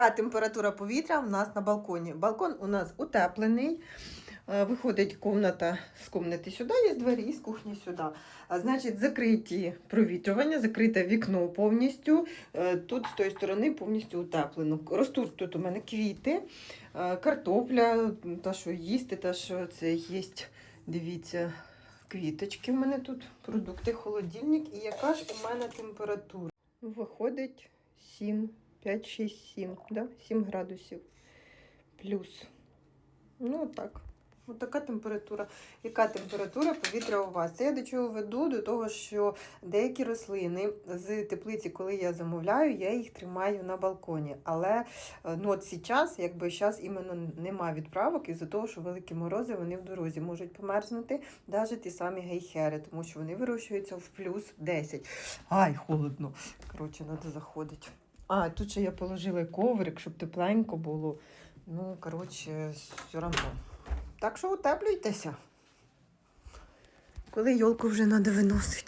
Температура повітря у нас на балконі. Балкон у нас утеплений. Е, Виходить комната з комнати сюди, є двері, і з кухні сюди. Значить, закриті провітрювання, закрите вікно повністю. Е, Тут з тої сторони повністю утеплено. Ростуть тут у мене квіти, е, картопля, та що їсти, та що це є. Дивіться, квіточки в мене тут, продукти, холодильник. І яка ж у мене температура? Виходить 7, 5, 6, 7, да? 7 градусів плюс. Ну, так. Ось така температура. Яка температура повітря у вас? Це я до чого веду? До того, що деякі рослини з теплиці, коли я замовляю, я їх тримаю на балконі. Але е, ну, от зараз, якби зараз іменно немає відправок, із-за того, що великі морози вони в дорозі можуть померзнути, навіть ті самі гейхери, тому що вони вирощуються в плюс 10. Ай, холодно. Коротше, треба заходити. А, тут ще я положила коврик, щоб тепленько було. Ну, коротше, все равно. Так що утеплюйтеся. Коли йолку вже треба виносити.